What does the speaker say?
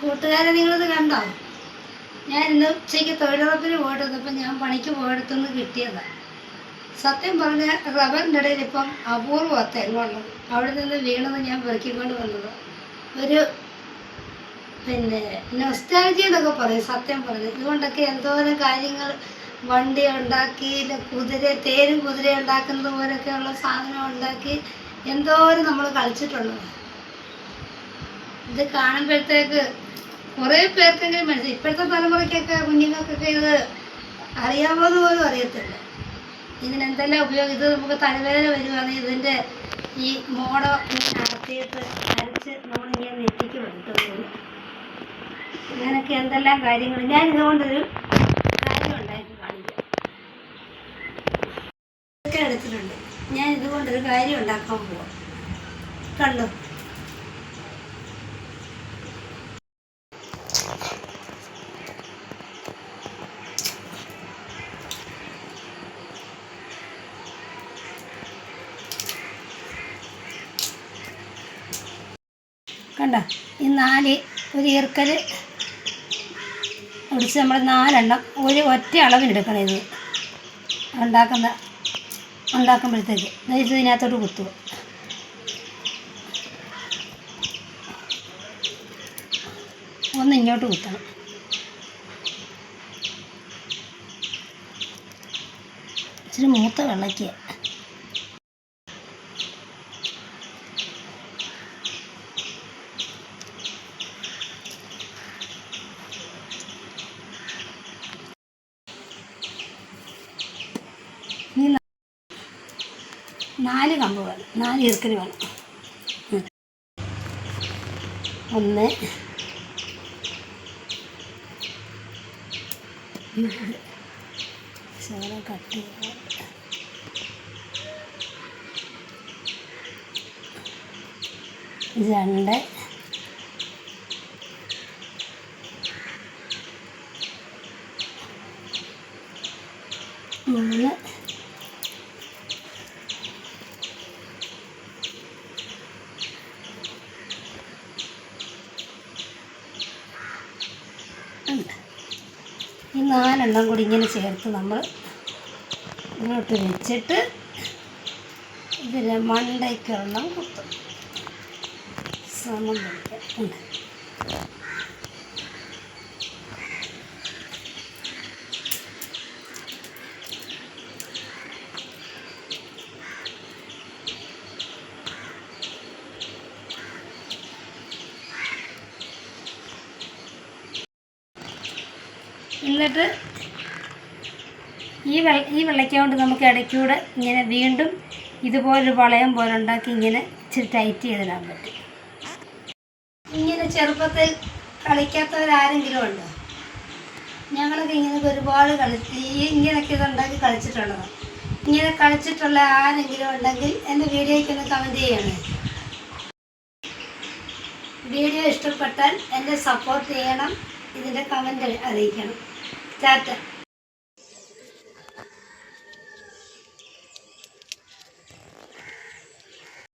കൂട്ടുകാരെ നിങ്ങളിത് കണ്ടോ? ഞാൻ ഇന്ന് ഉച്ചയ്ക്ക് തൊഴിലുറപ്പിന് പോയിട്ട് വന്നപ്പോൾ ഞാൻ പണിക്ക് പോയിടത്തുനിന്ന് കിട്ടിയതാണ് സത്യം പറഞ്ഞ റബ്ബറിന്റെ ഇടയിൽ ഇപ്പം അപൂർവ തെങ്ങുള്ളത് അവിടെ നിന്ന് വീണത് ഞാൻ പെറുക്കിക്കൊണ്ട് വന്നത്. ഒരു പിന്നെ നൊസ്റ്റാലജി എന്നൊക്കെ പറയും സത്യം പറഞ്ഞു. ഇതുകൊണ്ടൊക്കെ എന്തോരം കാര്യങ്ങൾ വണ്ടി ഉണ്ടാക്കി കുതിര തേരും കുതിര ഉണ്ടാക്കുന്നത് പോലെയൊക്കെയുള്ള സാധനം ഉണ്ടാക്കി എന്തോരം നമ്മൾ കളിച്ചിട്ടുള്ളത്. ഇത് കാണുമ്പോഴത്തേക്ക് കുറേ പേർക്കെങ്കിലും മനസ്സിലായി. ഇപ്പോഴത്തെ തലമുറയ്ക്കൊക്കെ കുഞ്ഞുങ്ങൾക്കൊക്കെ ഇത് അറിയാമോന്ന് പോലും അറിയത്തില്ല. ഇതിനെന്തെല്ലാം ഉപയോഗം? ഇത് നമുക്ക് തലവേദന വരുവാണെങ്കിൽ ഇതിന്റെ ഈ മോട ഇങ്ങനെ അടത്തിയിട്ട് അരച്ച് നമ്മളിങ്ങനെ നെറ്റിക്ക് വെക്കുന്നത് അങ്ങനെയൊക്കെ എന്തെല്ലാം കാര്യങ്ങൾ. ഞാൻ ഇതുകൊണ്ടൊരു കാര്യം ഉണ്ടാക്കി കാണിക്കാം. ഇതൊക്കെ എടുത്തിട്ടുണ്ട്. ഞാൻ ഇതുകൊണ്ടൊരു കാര്യം ഉണ്ടാക്കാൻ പോവാം. കണ്ടോ? കണ്ട? ഈ നാല് ഒരു ഈർക്കൽ ഒടിച്ച് നമ്മൾ നാലെണ്ണം ഒരു ഒറ്റ അളവിനെടുക്കണം ഇത്. ഉണ്ടാക്കുന്ന ഉണ്ടാക്കുമ്പോഴത്തേക്ക്. ഇത് ഇതിനകത്തോട്ട് കുത്തുക. ഒന്ന് ഇങ്ങോട്ട് കുത്തണം. ഇച്ചിരി മൂത്ത വെള്ളയ്ക്ക് നാല് കമ്പ് വേണം. നാല് ഇറുക്കൽ വേണം. ഒന്ന്. കട്ട് രണ്ട്. മൂന്ന്. ഉണ്ട് ഈ നാലെണ്ണം കൂടി ഇങ്ങനെ ചേർത്ത് നമ്മൾ ഇങ്ങോട്ട് വെച്ചിട്ട് ഇതിൽ മണ്ടയ്ക്കൊരെണ്ണം കുത്തും. സമം ഉണ്ട് എന്നിട്ട് ഈ വെള്ള ഈ വെള്ളയ്ക്ക കൊണ്ട് നമുക്ക് ഇടയ്ക്കൂടെ ഇങ്ങനെ വീണ്ടും ഇതുപോലൊരു വളയം പോലെ ഉണ്ടാക്കി ഇങ്ങനെ ഇച്ചിരി ടൈറ്റ് ചെയ്തിടാൻ പറ്റും. ഇങ്ങനെ ചെറുപ്പത്തിൽ കളിക്കാത്തവരാരെങ്കിലും ഉണ്ടോ? ഞങ്ങളൊക്കെ ഇങ്ങനെ ഒരുപാട് കളിച്ച് ഈ ഇങ്ങനെയൊക്കെ ഇതുണ്ടാക്കി കളിച്ചിട്ടുള്ളതാണ് ഇങ്ങനെ കളിച്ചിട്ടുള്ള ആരെങ്കിലും ഉണ്ടെങ്കിൽ എന്റെ വീഡിയോയ്ക്ക് ഒന്ന് കമന്റ് ചെയ്യണേ. വീഡിയോ ഇഷ്ടപ്പെട്ടാൽ എന്നെ സപ്പോർട്ട് ചെയ്യണം ഇതിന്റെ കമന്റ് അറിയിക്കണം. ടാറ്റ